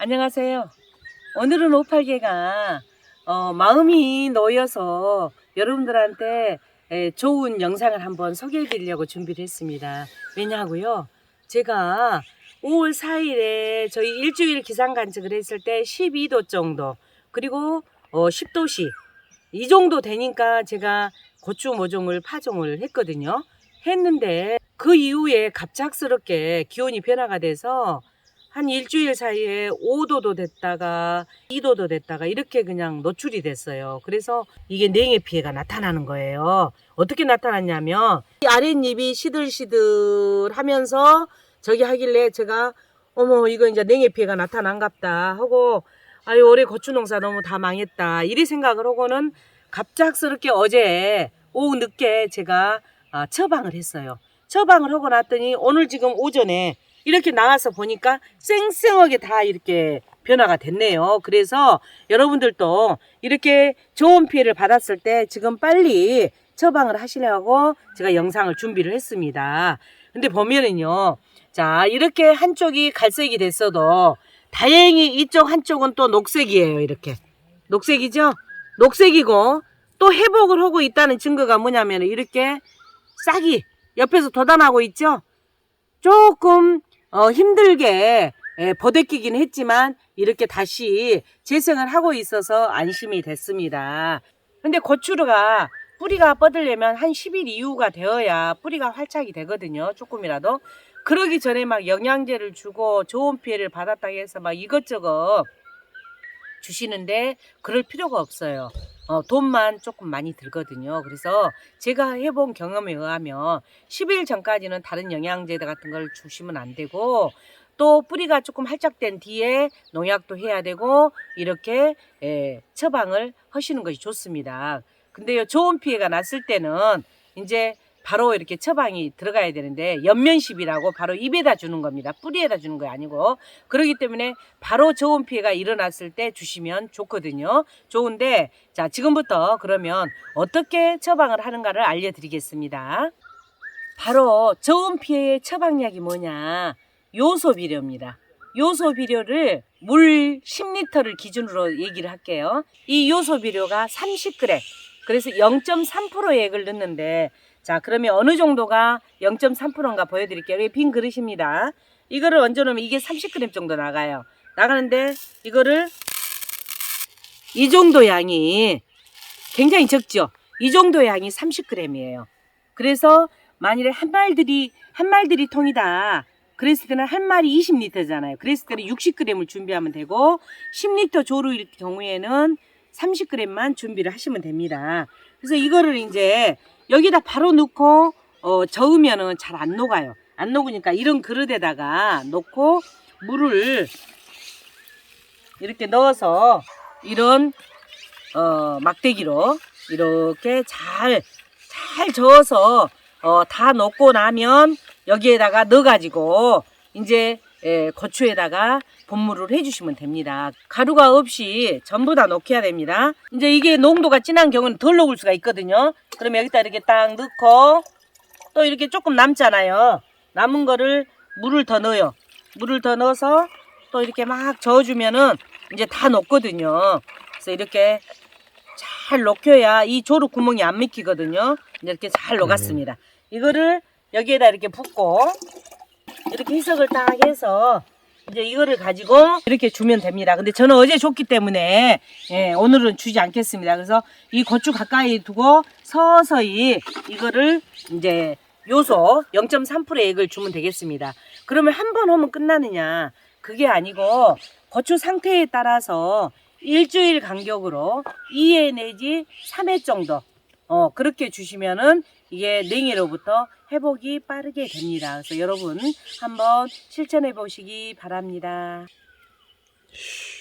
안녕하세요. 오늘은 오팔개가 어, 마음이 놓여서 여러분들한테 에, 좋은 영상을 한번 소개해 드리려고 준비를 했습니다. 왜냐하고요. 제가 5월 4일에 저희 일주일 기상 관측을 했을 때 12도 정도 그리고 어, 10도씨 이 정도 되니까 제가 고추 모종을 파종을 했거든요. 했는데 그 이후에 갑작스럽게 기온이 변화가 돼서 한 일주일 사이에 5도도 됐다가 2도도 됐다가 이렇게 그냥 노출이 됐어요. 그래서 이게 냉해 피해가 나타나는 거예요. 어떻게 나타났냐면 이 아랫잎이 시들시들 하면서 저기 하길래 제가 어머 이거 이제 냉해 피해가 나타난갑다 하고 아유 올해 고추 농사 너무 다 망했다 이리 생각을 하고는 갑작스럽게 어제 오후 늦게 제가 아, 처방을 했어요. 처방을 하고 났더니 오늘 지금 오전에 이렇게 나와서 보니까 쌩쌩하게 다 이렇게 변화가 됐네요. 그래서 여러분들도 이렇게 좋은 피해를 받았을 때 지금 빨리 처방을 하시려고 제가 영상을 준비를 했습니다. 근데 보면은요. 자, 이렇게 한쪽이 갈색이 됐어도 다행히 이쪽 한쪽은 또 녹색이에요. 이렇게. 녹색이죠? 녹색이고 또 회복을 하고 있다는 증거가 뭐냐면 이렇게 싹이 옆에서 돋아나고 있죠? 조금 어, 힘들게 예, 버데끼긴 했지만 이렇게 다시 재생을 하고 있어서 안심이 됐습니다. 근데 고추가 뿌리가 뻗으려면 한 10일 이후가 되어야 뿌리가 활착이 되거든요. 조금이라도. 그러기 전에 막 영양제를 주고 좋은 피해를 받았다 해서 막 이것저것 주시는데 그럴 필요가 없어요. 어, 돈만 조금 많이 들거든요. 그래서 제가 해본 경험에 의하면 10일 전까지는 다른 영양제 같은 걸 주시면 안 되고 또 뿌리가 조금 활짝된 뒤에 농약도 해야 되고 이렇게 예, 처방을 하시는 것이 좋습니다. 근데요 좋은 피해가 났을 때는 이제 바로 이렇게 처방이 들어가야 되는데 연면십이라고 바로 입에다 주는 겁니다. 뿌리에다 주는 거 아니고 그렇기 때문에 바로 좋은 피해가 일어났을 때 주시면 좋거든요. 좋은데 자 지금부터 그러면 어떻게 처방을 하는가를 알려드리겠습니다. 바로 좋은 피해의 처방약이 뭐냐 요소 비료입니다. 요소 비료를 물 10리터를 기준으로 얘기를 할게요. 이 요소 비료가 30g 그래서 0.3% 액을 넣는데 자 그러면 어느 정도가 0.3%인가 보여드릴게요. 이게 빈 그릇입니다. 이거를 얹어놓으면 이게 30g 정도 나가요. 나가는데 이거를 이 정도 양이 굉장히 적죠. 이 정도 양이 30g이에요. 그래서 만일에 한 말들이 한 말들이 통이다. 그랬을 때는 한 마리 20리터잖아요. 그랬을 때는 60g을 준비하면 되고 10리터 조루일 경우에는 30g만 준비를 하시면 됩니다. 그래서 이거를 이제 여기다 바로 넣고 어, 저으면은 잘 안 녹아요. 안 녹으니까 이런 그릇에다가 넣고 물을 이렇게 넣어서 이런 어, 막대기로 이렇게 잘, 잘 저어서 어, 다 넣고 나면 여기에다가 넣어가지고 이제 예, 고추에다가 분무를 해주시면 됩니다. 가루가 없이 전부 다 넣게 됩니다. 이제 이게 농도가 진한 경우는 덜 녹을 수가 있거든요. 그러면 여기다 이렇게 딱 넣고 또 이렇게 조금 남잖아요. 남은 거를 물을 더 넣어요. 물을 더 넣어서 또 이렇게 막 저어주면은 이제 다 녹거든요. 그래서 이렇게 잘 녹여야 이 조루 구멍이 안 막히거든요. 이렇게 잘 녹았습니다. 이거를 여기에다 이렇게 붓고 이렇게 희석을 딱 해서 이제 이거를 가지고 이렇게 주면 됩니다. 근데 저는 어제 줬기 때문에 예, 오늘은 주지 않겠습니다. 그래서 이 고추 가까이 두고 서서히 이거를 이제 요소 0.3%의 액을 주면 되겠습니다. 그러면 한 번 하면 끝나느냐? 그게 아니고 고추 상태에 따라서 일주일 간격으로 2회 내지 3회 정도 어, 그렇게 주시면은 이게 냉해로부터 회복이 빠르게 됩니다. 그래서 여러분 한번 실천해 보시기 바랍니다. 쉬.